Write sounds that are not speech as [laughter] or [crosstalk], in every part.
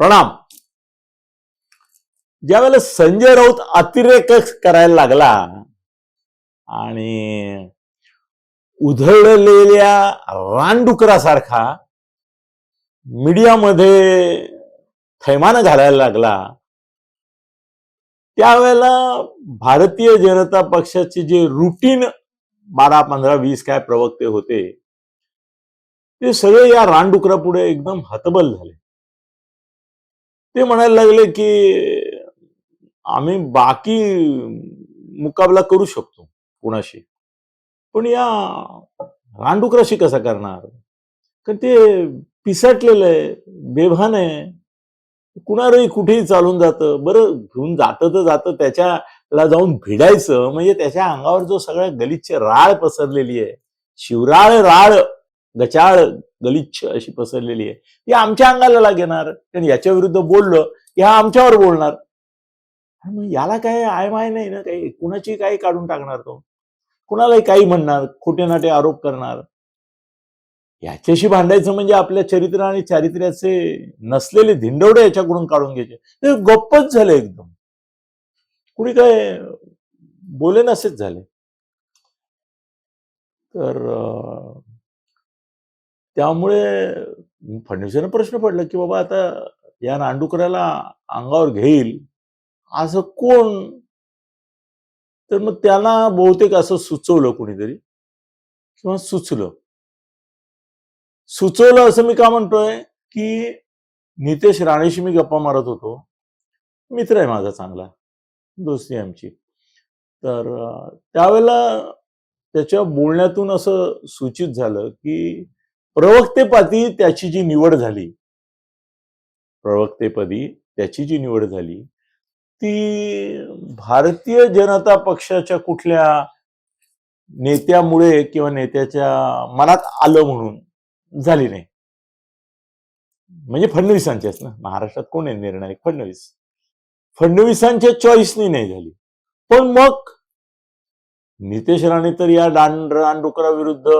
प्रणाम. ज्यावेळेला संजय राऊत अतिरेक करायला लागला आणि उधळलेल्या रानडुकरासारखा मीडियामध्ये थैमान घालायला लागला. त्यावेळेला भारतीय जनता पक्षाचे जे रुटीन बारा पंधरा वीस काय प्रवक्ते होते ते सगळे या रानडुकरापुढे एकदम हतबल झाले. ते म्हणायला लागले की आम्ही बाकी मुकाबला करू शकतो कुणाशी. पण या रानडुकराशी कसा करणार? कारण ते पिसटलेलं आहे बेभान आहे. कुणालाही कुठेही चालून जातं. बरं घेऊन जातं तर जातं. त्याच्याला जाऊन भिडायचं. म्हणजे त्याच्या अंगावर जो सगळ्या गलिच्छ राळ पसरलेली आहे. शिवराळ राळ गचाळ गलिच्छ अशी पसरलेली आहे. ती आमच्या अंगाला लागणार आणि याच्या विरुद्ध बोललं की हा आमच्यावर बोलणार. मग याला काय आय माय नाही ना? काही कुणाची काही काढून टाकणार तो? कुणालाही काही म्हणणार खोटे नाटे आरोप करणार. याच्याशी भांडायचं म्हणजे आपल्या चरित्र आणि चारित्र्याचे नसलेले धिंडवडे याच्याकडून काढून घ्यायचे. ते गप्पच झाले एकदम. कुणी काय बोले नसेच झाले. तर त्यामुळे फडणवीसांना प्रश्न पडला की बाबा आता या नांडुकराला अंगावर घेईल असं कोण? तर मग त्यांना बहुतेक असं सुचवलं कुणीतरी किंवा सुचलं. सुचवलं असं मी का म्हणतोय की नितेश राणेशी मी गप्पा मारत होतो. मित्र आहे माझा चांगला. दोस्ती आहे आमची. तर त्यावेळेला त्याच्या बोलण्यातून असं सूचित झालं की प्रवक्तेपदी त्याची जी निवड झाली प्रवक्तेपदी त्याची जी निवड झाली ती भारतीय जनता पक्षाच्या कुठल्या नेत्यामुळे किंवा नेत्याच्या मनात आलं म्हणून झाली नाही. म्हणजे फडणवीसांच्याच ना. महाराष्ट्रात कोण आहे निर्णायक? फडणवीस. फडणवीसांच्या चॉईसनी नाही झाली. पण मग नितेश राणे तर या डान रानडुकराविरुद्ध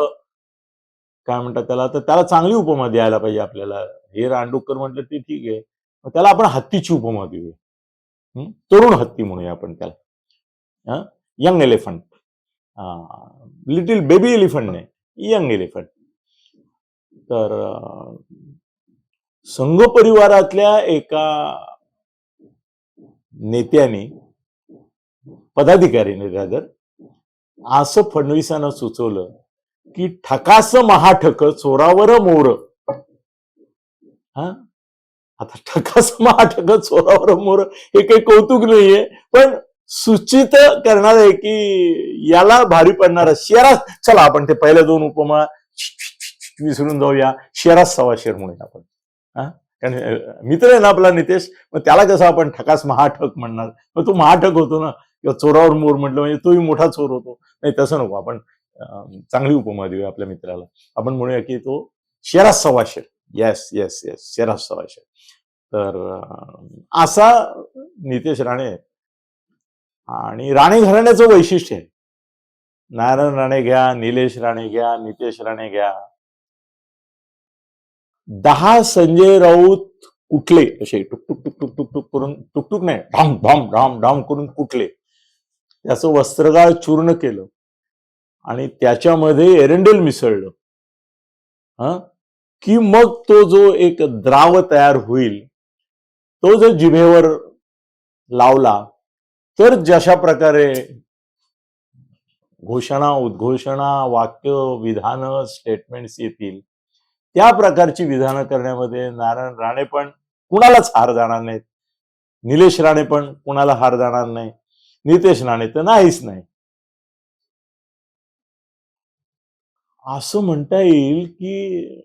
काय म्हणतात त्याला तर त्याला चांगली उपमा द्यायला पाहिजे आपल्याला. हे रानडुक्कर म्हटलं ते ठीक आहे. मग त्याला आपण हत्तीची उपमा देऊया. तरुण हत्ती म्हणूया आपण त्याला. Young elephant. Little baby elephant नाही यंग एलिफंट. तर संघ परिवारातल्या एका नेत्याने पदाधिकारीने रादर असं फडणवीसांना सुचवलं की ठकास महाठक चोरावर मोर. हा? आता ठकास महाठक चोरावर मोर हे काही कौतुक नाहीये पण सूचित करणार आहे की याला भारी पडणार शेरास चला आपण ते पहिल्या दोन उपमा विसरून जाऊया. शेरास सवा शेर म्हणूया आपण. हा? कारण मित्र आहे ना आपला नितेश मग त्याला कसं आपण ठकास महाठक म्हणणार? मग तो महाठक होतो ना किंवा चोरावर मोर म्हटलं म्हणजे तोही मोठा चोर होतो. नाही तसं नको आपण. चांगली उपमा देऊया आपल्या मित्राला. आपण म्हणूया की तो शेरास सव्वाशे येस येस येस शेरास सव्वाशे तर असा नितेश राणे आहे. आणि राणे घराण्याचं वैशिष्ट्य आहे. नारायण राणे घ्या निलेश राणे घ्या नितेश राणे घ्या. दहा संजय राऊत कुठले? असे टुकटुक टुकटुक टुकटुक करून टुकटुक नाही. ढाम ढाम ढाम ढाम करून कुठले? त्याचं वस्त्रगाळ चूर्ण केलं. आणि त्याच्यामध्ये एरंडेल मिसळलं. हा? की मग तो जो एक द्राव तयार होईल तो जर जिभेवर लावला तर जशा प्रकारे घोषणा उद्घोषणा वाक्य विधान स्टेटमेंट्स येतील त्या प्रकारची विधानं करण्यामध्ये नारायण राणे पण कुणालाच हार जाणार नाहीत. निलेश राणे पण कुणाला हार जाणार नाही. नितेश राणे तर नाहीच नाही. असं म्हणता येईल की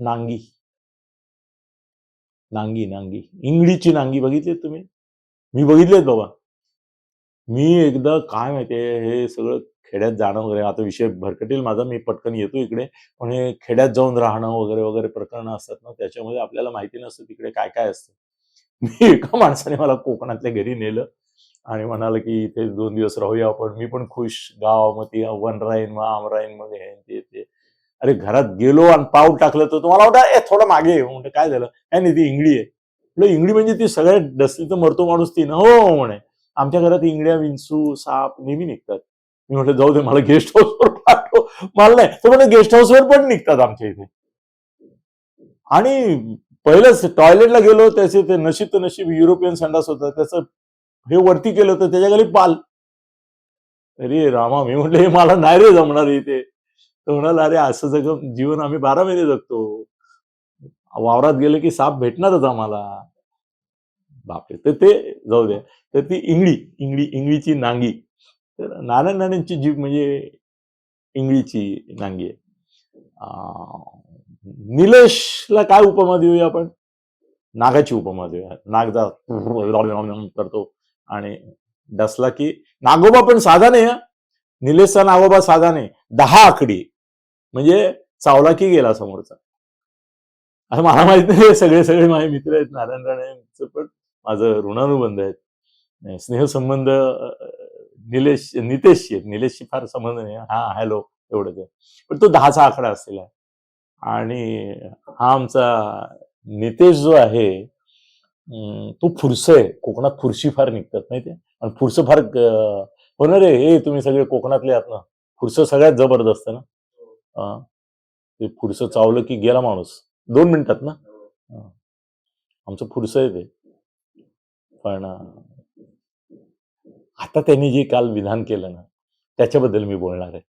नांगी. नांगी नांगी. इंगडीची नांगी बघितली तुम्ही? मी बघितलेत बाबा. मी एकदा काय माहितीये हे सगळं खेड्यात जाणं वगैरे आता विषय भरकटेल माझा मी पटकन येतो इकडे. पण हे खेड्यात जाऊन राहणं वगैरे वगैरे प्रकरणं असतात ना त्याच्यामध्ये आपल्याला माहिती नसतं तिकडे काय काय असतं. मी एका माणसाने मला कोकणातल्या घरी नेलं. आणि म्हणाल की इथे दोन दिवस राहूया आपण. मी पण खुश. गाव मग ती वन राहीन मग आम राईन मग हे ते अरे घरात गेलो आणि पाऊल टाकलं तर तुम्हाला वाटतं ए थोडं मागे ये." म्हणते काय झालं? काय नाही ती इंगळी आहे. म्हटलं इंगळी म्हणजे ती सगळ्यात डसली तर मरतो माणूस ती ना? हो, हो म्हणे. आमच्या घरात इंगळ्या विंचू साप नेहमी निघतात. मी म्हटलं जाऊ दे मला गेस्ट हाऊसवर पाठव. मला नाही. तर म्हणजे गेस्ट हाऊसवर पण निघतात आमच्या इथे. आणि पहिलंच टॉयलेटला गेलो त्याचे ते नशीब तर नशीब युरोपियन संडास होता. त्याचं हे वरती केलं होतं त्याच्याखाली पाल. अरे रामा मी म्हटलं हे मला नाही रे जमणार इथे. तो म्हणाला अरे असं जग जीवन आम्ही बारा महिने जगतो. वावरात गेलं की साप भेटणारच आम्हाला. बापरे तर ते जाऊ द्या. तर ती इंगळी इंगळी इंगळीची नांगी. तर नारायण राणेंची जीभ म्हणजे इंगळीची नांगी आहे. निलेशला काय उपमा देऊया आपण? नागाची उपमा देऊया. नाग जा [laughs] करतो. आणि डसला की नागोबा पण साधा नाही निलेशचा नागोबा साधा नाही. दहा आकडी. म्हणजे चावला की गेला समोरचा. असं मला माहीत नाही सगळे सगळे माझे मित्र आहेत नारायण राणेंचं पण माझं ऋणानुबंध आहेत. स्नेहसंबंध निलेश नितेशशी आहेत. निलेशशी फार संबंध नाही. हा हॅलो एवढंच आहे पण तो दहाचा आकडा असलेला आहे. आणि हा आमचा नितेश जो आहे तो फुरस आहे. कोकणात फुरशी फार निघतात माहितीये? आणि फुरसं फार होणार आहे हे तुम्ही सगळे कोकणातले आहात ना फुरसं सगळ्यात जबरदस्त ना? अं, ते फुरसं चावलं की गेला माणूस. दोन मिनिटात ना? अं. आमचं फुरसं आहे ते. पण आता त्यांनी जे काल विधान केलं ना त्याच्याबद्दल मी बोलणार आहे.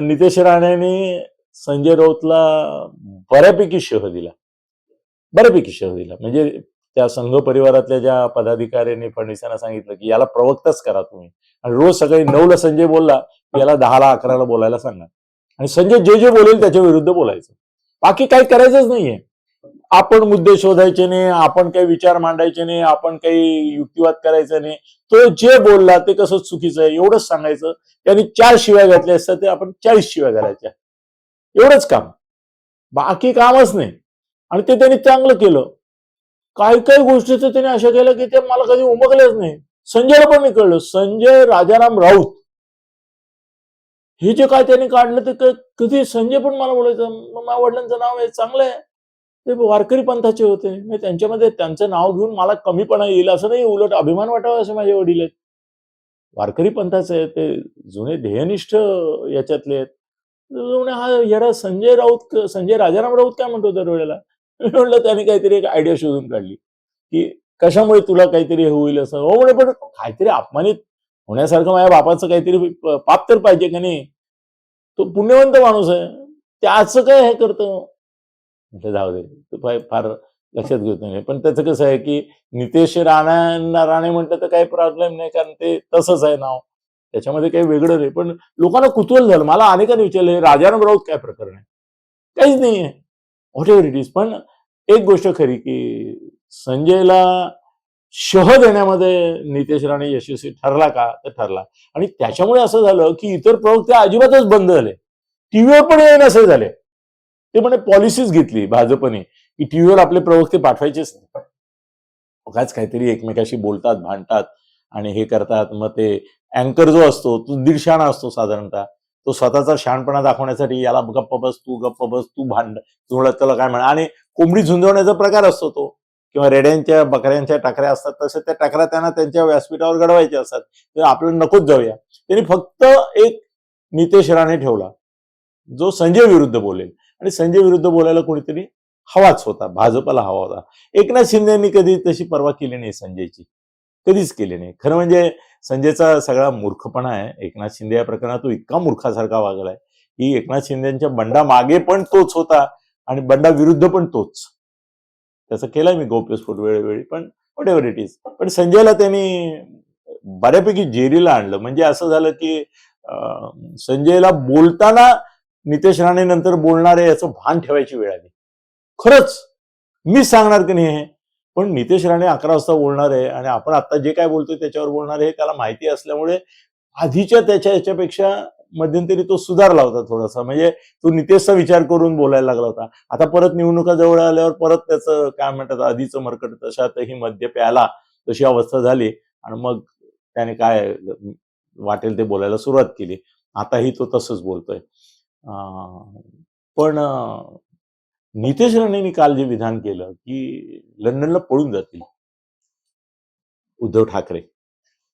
नितेश राणेने संजय राऊतला बऱ्यापैकी शह दिला. बऱ्यापैकी शह दिला. म्हणजे त्या संघ परिवारातल्या ज्या पदाधिकाऱ्यांनी फडणवीसांना सांगितलं की याला प्रवक्ताच करा तुम्ही. आणि रोज सकाळी नऊला संजय बोलला की याला दहाला अकराला बोलायला सांगा. आणि संजय जे जे बोलेल त्याच्या विरुद्ध बोलायचं. बाकी काही करायचंच नाहीये. आपण मुद्दे शोधायचे नाही आपण काही विचार मांडायचे नाही आपण काही युक्तिवाद करायचा नाही. तो जे बोलला ते कसं चुकीचं आहे एवढंच सांगायचं. त्यांनी चार शिव्या घातल्या असतात ते आपण चाळीस शिव्या घालायच्या. एवढंच काम. बाकी कामच नाही. आणि ते त्यांनी चांगलं केलं. काही काही गोष्टीचं त्यांनी अशा केलं की ते मला कधी उमगल्याच नाही. संजयला पण मी कळलं. संजय राजाराम राऊत. हे जे काय त्यांनी काढलं ते कधी संजय पण मला बोलायचं माझ्या वडिलांचं नाव आहे चांगलं आहे. ते वारकरी पंथाचे होते. मी त्यांच्यामध्ये त्यांचं नाव घेऊन मला कमीपणा येईल असं नाही उलट अभिमान वाटावा असे माझे वडील आहेत. वारकरी पंथाचे आहेत ते जुने ध्येयनिष्ठ याच्यातले आहेत. हा येडा संजय राऊत संजय राजाराम राऊत काय म्हणतो दरवेळेला? [laughs] मी म्हटलं त्याने काहीतरी एक आयडिया शोधून काढली की कशामुळे तुला काहीतरी होईल असं. हो म्हणे पण काहीतरी अपमानित होण्यासारखं माझ्या बापाचं काहीतरी पाप तर पाहिजे का नाही? तो पुण्यवंत माणूस आहे. त्याचं काय हे करतं? म्हटलं जाऊ दे. तू फार- लक्षात घेत नाही पण त्याचं कसं आहे की नितेश राणा राणे म्हटलं तर काही प्रॉब्लेम नाही कारण ते तसंच आहे नाव. त्याच्यामध्ये काही वेगळं नाही. पण लोकांना कुतूहल झालं. मला अनेकांनी विचारलं राजाराम राऊत काय प्रकरण आहे? काहीच नाही आहे. व्हॉट एव्हर इट इज पण एक गोष्ट खरी की संजयला शह देण्यामध्ये नितेश राणे यशस्वी ठरला का? तर ठरला. आणि त्याच्यामुळे असं झालं की इतर प्रवक्ते अजिबातच बंद झाले. टीव्हीवर पण येईन असे झाले. ते म्हणे पॉलिसीच घेतली भाजपने की टीव्हीवर आपले प्रवक्ते पाठवायचेच नाही. उगाच काहीतरी एकमेकाशी बोलतात भांडतात आणि हे करतात. मग ते अँकर जो असतो तो दीडशाणा असतो साधारणतः. तो स्वतःचा शहाणपणा दाखवण्यासाठी याला गप्प बस तू गप्प बस तू भांड झुंड त्याला काय म्हणा आणि कोंबडी झुंजवण्याचा प्रकार असतो तो. किंवा रेड्यांच्या बकऱ्यांच्या टाकऱ्या असतात तसे त्या टाकऱ्या त्यांना त्यांच्या व्यासपीठावर घडवायच्या असतात. तर आपल्याला नकोच जाऊया. त्यांनी फक्त एक नितेश राणे ठेवला जो संजय विरुद्ध बोलेल. आणि संजय विरुद्ध बोलायला कोणीतरी हवाच होता भाजपला हवा होता. एकनाथ शिंदेनी कधी तशी पर्वा केली नाही संजयची. कधीच केले नाही. खरं म्हणजे संजयचा सगळा मूर्खपणा आहे. एकनाथ शिंदे या प्रकरणात तो इतका मूर्खासारखा वागलाय की एकनाथ शिंदेच्या बंडा मागे पण तोच होता आणि बंडा विरुद्ध पण तोच. त्याचा केलाय मी गौप्यस्फोट वेळोवेळी पण वॉट एव्हर इट इज पण संजयला त्यांनी बऱ्यापैकी जेरीला आणलं. म्हणजे असं झालं की संजयला बोलताना नितेश राणे नंतर बोलणारे याचं भान ठेवायची वेळ आली. खरंच मी सांगणार की नाही हे? पण नितेश राणे अकरा वाजता बोलणार आहे आणि आपण आता जे काय बोलतोय त्याच्यावर बोलणार आहे त्याला माहिती असल्यामुळे आधीच्या त्याच्या याच्यापेक्षा मध्यंतरी तो सुधारला होता थोडासा. म्हणजे तो नितेशचा विचार करून बोलायला लागला होता. आता परत निवडणुका जवळ आल्यावर परत त्याचं काय म्हणतात आधीचं मरकट तशातही मद्य प्याला तशी अवस्था झाली आणि मग त्याने काय वाटेल ते बोलायला सुरुवात केली. आताही तो तसंच बोलतोय. अं, पण नितेश राणेंनी काल जे विधान केलं की लंडनला पळून जातील. उद्धव ठाकरे.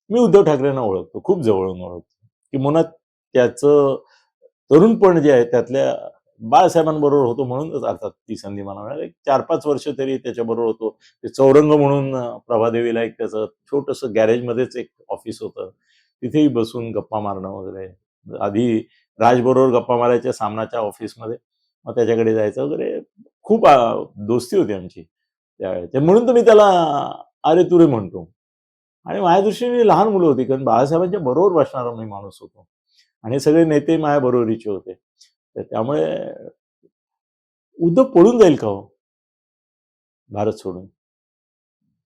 मी उद्धव ठाकरेंना ओळखतो खूप जवळून ओळखतो. की मनात त्याचं तरुणपण जे आहे त्यातल्या बाळासाहेबांबरोबर होतो म्हणूनच अर्थात ती संधी मला मिळाली. एक चार पाच वर्ष तरी त्याच्याबरोबर होतो. ते चौरंग म्हणून प्रभादेवीला एक त्याचं छोटस गॅरेजमध्येच एक ऑफिस होतं. तिथेही बसून गप्पा मारणं वगैरे. आधी राजबरोबर गप्पा मारायच्या सामनाच्या ऑफिसमध्ये. मग त्याच्याकडे जायचं वगैरे. खूप दोस्ती होती आमची त्यावेळेस म्हणून तर मी त्याला अरे तुरे म्हणतो. आणि माझ्या दृष्टीने लहान मुलं होती कारण बाळासाहेबांच्या बरोबर बसणारा मी माणूस होतो. आणि सगळे नेते माझ्या बरोबरीचे होते. तर त्यामुळे उद्धव पळून जाईल का हो? भारत सोडून.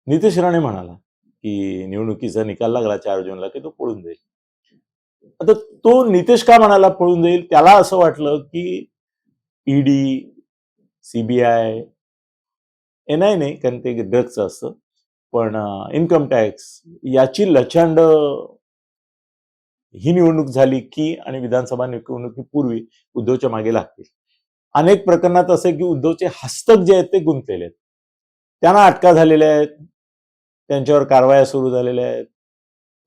नितेश राणे म्हणाला की निवडणुकीचा निकाल लागला चार जूनला की तो पळून जाईल. आता तो नितेश का म्हणाला पळून जाईल? त्याला असं वाटलं की ईडी सीबीआय एन आय नाही कारण ते ड्रगचं असतं. पण इन्कम टॅक्स याची लचांड ही निवडणूक झाली की आणि विधानसभा निवडणुकीपूर्वी उद्धवच्या मागे लागतील. अनेक प्रकरणात असे की उद्धवचे हस्तक जे आहेत ते गुंतलेले आहेत. त्यांना अटका झालेल्या आहेत. त्यांच्यावर कारवाया सुरू झालेल्या आहेत.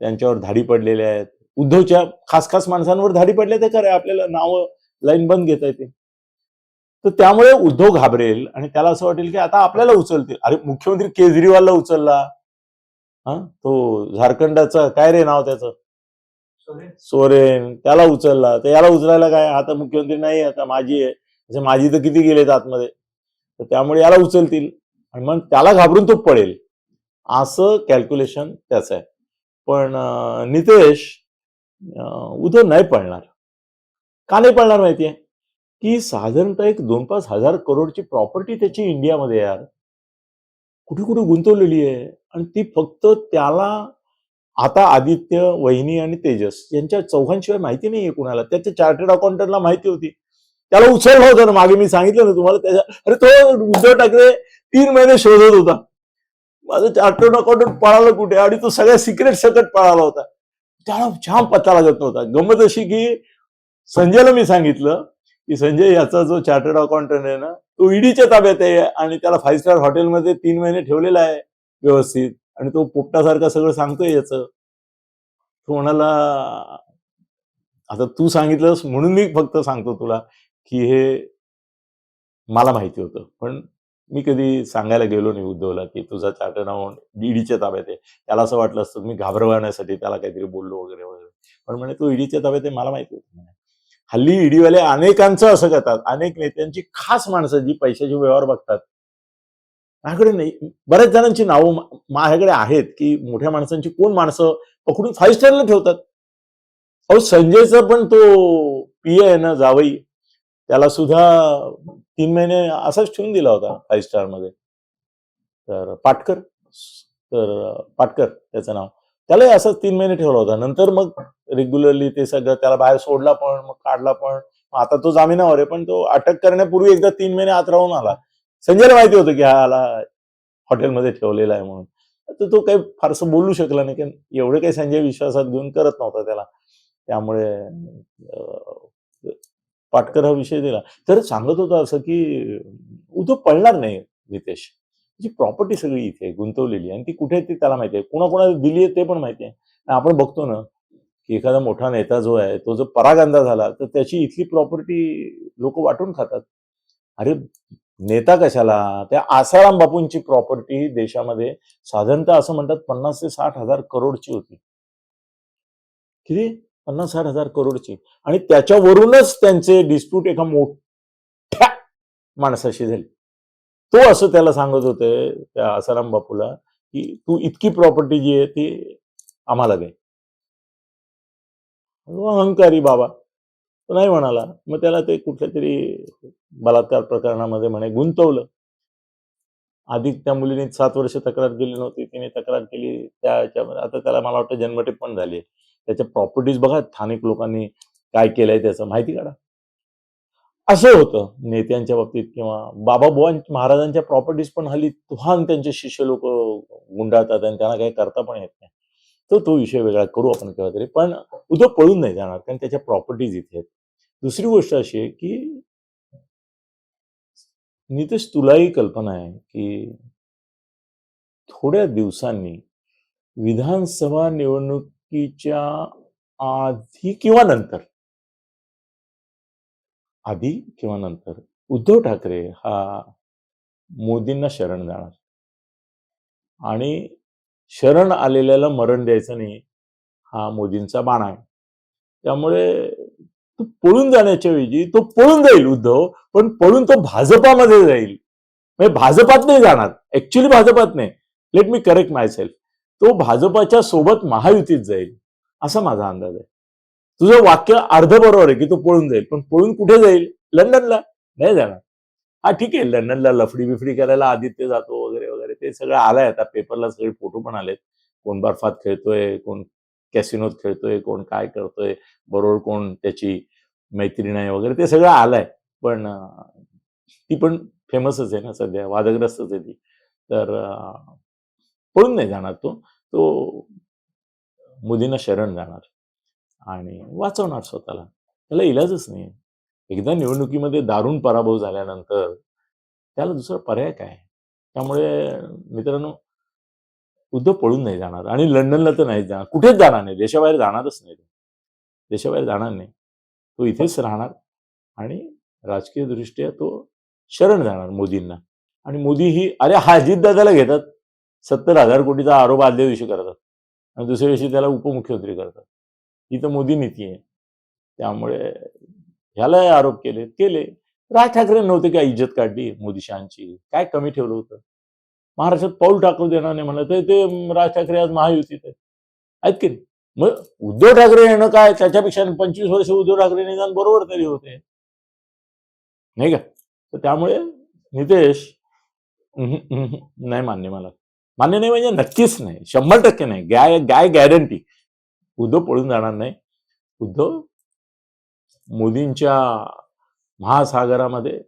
त्यांच्यावर धाडी पडलेल्या आहेत. उद्धवच्या खास खास माणसांवर धाडी पडल्या ते खरं आपल्याला नावं लाईन बंद घेता येते तर त्यामुळे उद्धव घाबरेल आणि त्याला असं वाटेल की आता आपल्याला उचलतील. अरे मुख्यमंत्री केजरीवालला उचलला. हा? तो झारखंडाचा काय रे नाव त्याचं? सोरेन. त्याला उचलला. तर याला उचलायला काय? आता मुख्यमंत्री नाही आता माझी आहे. माझी तर किती गेलेत आतमध्ये. तर त्यामुळे याला उचलतील. आणि मग त्याला घाबरून तो पळेल. असं कॅल्क्युलेशन त्याचं आहे. पण नितेश उद्धव नाही पळणार. का नाही पळणार माहितीये? की साधारणतः एक दोन पाच हजार करोडची प्रॉपर्टी त्याची इंडियामध्ये यार. कुठे कुठे गुंतवलेली आहे आणि ती फक्त त्याला आता आदित्य वहिनी आणि तेजस यांच्या चौघांशिवाय माहिती नाहीये कुणाला. त्याच्या चार्टर्ड अकाउंटंटला माहिती होती. त्याला उचललं होतं ना मागे मी सांगितलं ना तुम्हाला त्याच्या अरे तो उद्धव ठाकरे तीन महिने शोधत होता. माझं चार्टर्ड अकाउंटंट पळालं कुठे? आणि तो सगळ्या सिक्रेट सकट पळाला होता. त्याला छान पत्ता लागत नव्हता. गमत अशी की संजयला मी सांगितलं की संजय याचा जो चार्टर्ड अकाउंटंट आहे ना तो ईडीच्या ताब्यात आहे आणि त्याला फाईव्ह स्टार हॉटेलमध्ये तीन महिने ठेवलेला आहे व्यवस्थित. आणि तो पोपटासारखं सगळं सांगतोय याचं. तो म्हणाला आता तू सांगितलंस म्हणून मी फक्त सांगतो तुला की हे मला माहिती होतं. पण मी कधी सांगायला गेलो नाही उद्धवला की तुझा चार्टर अकाउंट ईडीच्या ताब्यात आहे. त्याला असं वाटलं असतं मी घाबरवण्यासाठी त्याला काहीतरी बोललो वगैरे वगैरे. पण म्हणे तो ईडीच्या ताब्यात आहे मला माहिती होतं. म्हणे. हल्ली ईडीवाले अनेकांचं असं करतात. अनेक नेत्यांची खास माणसं जी पैशाचे व्यवहार बघतात. माझ्याकडे नाही बऱ्याच जणांची नावं माझ्याकडे आहेत की मोठ्या माणसांची कोण माणसं पकडून फाईव्ह स्टारला ठेवतात. अहो संजयचा पण तो पी आहे ना जावई. त्याला सुद्धा तीन महिने असाच ठेवून दिला होता फाईव्ह स्टारमध्ये. तर पाटकर तर पाटकर त्याचं नाव. त्यालाही असंच तीन महिने ठेवला होता. नंतर मग रेग्युलरली ते सगळं त्याला बाहेर सोडला पण मग काढला पण. आता तो जामिनावर आहे पण तो अटक करण्यापूर्वी एकदा तीन महिने आत राहून आला. संजयला माहिती होतं की हा आला हॉटेलमध्ये ठेवलेला आहे म्हणून. तर तो काही फारसं बोलू शकला नाही कारण एवढे काही संजय विश्वासात घेऊन करत नव्हता त्याला. त्यामुळे पाटकर हा विषय दिला. तर सांगत होता असं की उद्धव पळणार नाही नितेश जी प्रॉपर्टी सगळी इथे गुंतवलेली आणि ती कुठे आहे ती त्याला माहिती आहे. कुणाकुणाला दिली आहे ते पण माहिती आहे. आपण बघतो ना की एखादा मोठा नेता जो आहे तो जर परागंदा झाला तर त्याची इथली प्रॉपर्टी लोक वाटून खातात. अरे नेता कशाला? त्या आसाराम बापूंची प्रॉपर्टी देशामध्ये साधारणतः असं म्हणतात पन्नास ते साठ हजार करोडची होती. किती? पन्नास साठ हजार करोडची. आणि त्याच्यावरूनच त्यांचे डिस्प्यूट एका मोठ्या माणसाशी झाली. तो असं त्याला सांगत होते त्या आसाराम बापूला की तू इतकी प्रॉपर्टी जी आहे ती आम्हाला दे. अहंकारी बाबा. तो नाही म्हणाला. मग त्याला ते कुठल्या तरी बलात्कार प्रकरणामध्ये म्हणे गुंतवलं. आधी त्या मुलीने सात वर्ष तक्रार केली नव्हती. तिने तक्रार केली त्याच्यामध्ये. आता त्याला मला वाटतं जन्मठेप पण झाली आहे. त्याच्या प्रॉपर्टीज बघा स्थानिक लोकांनी काय केलंय त्याचं. माहिती काढा. असं होतं नेत्यांच्या बाबतीत किंवा बाबा बुवा महाराजांच्या प्रॉपर्टीज पण हल्ली तुहान त्यांचे शिष्य लोक गुंडाळतात आणि त्यांना काही करता पण येत नाही. तर तो विषय वेगळा करू आपण केव्हा तरी. पण उद्या पळून नाही जाणार कारण त्याच्या प्रॉपर्टीज इथे आहेत. दुसरी गोष्ट अशी आहे की नितेश तुलाही कल्पना आहे की थोड्या दिवसांनी विधानसभा निवडणुकीच्या आधी किंवा नंतर आधी किंवा नंतर उद्धव ठाकरे हा मोदींना शरण जाणार. आणि शरण आलेल्याला मरण द्यायचं नाही हा मोदींचा बाण आहे. त्यामुळे तो पळून जाण्याच्या ऐवजी तो पळून जाईल उद्धव पण पळून तो भाजपामध्ये जाईल. म्हणजे भाजपात नाही जाणार. ऍक्च्युली भाजपात नाही. Let me correct myself तो भाजपाच्या सोबत महायुतीत जाईल असा माझा अंदाज आहे. तुझं वाक्य अर्ध बरोबर आहे की तो पळून जाईल पण पळून कुठे जाईल? लंडनला? नाही जाणार. हा ठीक आहे लंडनला लफडी बिफडी करायला आदित्य जातो वगैरे वगैरे ते सगळं आलंय. आता पेपरला सगळे फोटो पण आलेत. कोण बर्फात खेळतोय कोण कॅसिनोत खेळतोय कोण काय करतोय बरोबर कोण त्याची मैत्रीण आहे वगैरे ते सगळं आलंय. पण ती पण फेमसच आहे ना सध्या वादग्रस्तच आहे ती. तर पळून नाही जाणार तो. तो मोदींना शरण जाणार. आणि वाचवणार स्वतःला. त्याला इलाजच नाही. एकदा निवडणुकीमध्ये दारुण पराभव झाल्यानंतर त्याला दुसरा पर्याय काय? त्यामुळे मित्रांनो उद्धव पळून नाही जाणार आणि लंडनला तर नाही जाणार. कुठेच जाणार नाही. देशाबाहेर जाणारच नाही देशाबाहेर जाणार नाही. तो इथेच राहणार आणि राजकीय दृष्ट्या तो शरण जाणार मोदींना. आणि मोदी ही अरे हा दादाला घेतात. सत्तर हजार कोटीचा आरोप आदल्या दिवशी करतात. आणि दुसऱ्या दिवशी त्याला उपमुख्यमंत्री करतात. ही तर मोदी नीती आहे. त्यामुळे ह्यालाही आरोप केले केले. राज ठाकरे नव्हते काय इज्जत काढली मोदी शहाची काय कमी ठेवलं होतं? महाराष्ट्रात पाऊल टाकू देणार नाही म्हणलं तर ते राज ठाकरे आज महायुतीत आहेत. आहेत की नाही? मग उद्धव ठाकरे येणं काय त्याच्यापेक्षा पंचवीस वर्ष उद्धव ठाकरे निदान बरोबर तरी होते. नाही का? तर त्यामुळे नितेश नाही मान्य मला. मान्य नाही म्हणजे नक्कीच नाही. शंभर टक्के नाही. गाय गाय गॅरंटी उद्धव पळून जाणार नाही. उद्धव मोदींच्या महासागरामध्ये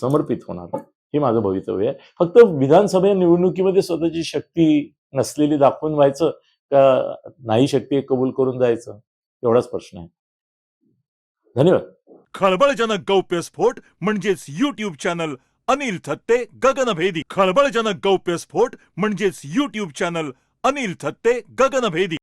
समर्पित होणार. हे माझं भवितव्य आहे. फक्त विधानसभा निवडणुकीमध्ये स्वतःची शक्ती नसलेली दाखवून व्हायचं का? नाही शक्ती कबूल करून जायचं? एवढाच प्रश्न आहे. धन्यवाद. खळबळजनक गौप्यस्फोट म्हणजेच युट्यूब चॅनल अनिल थत्ते गगनभेदी. खळबळजनक गौप्यस्फोट म्हणजेच युट्यूब चॅनल अनिल थत्ते गगनभेदी.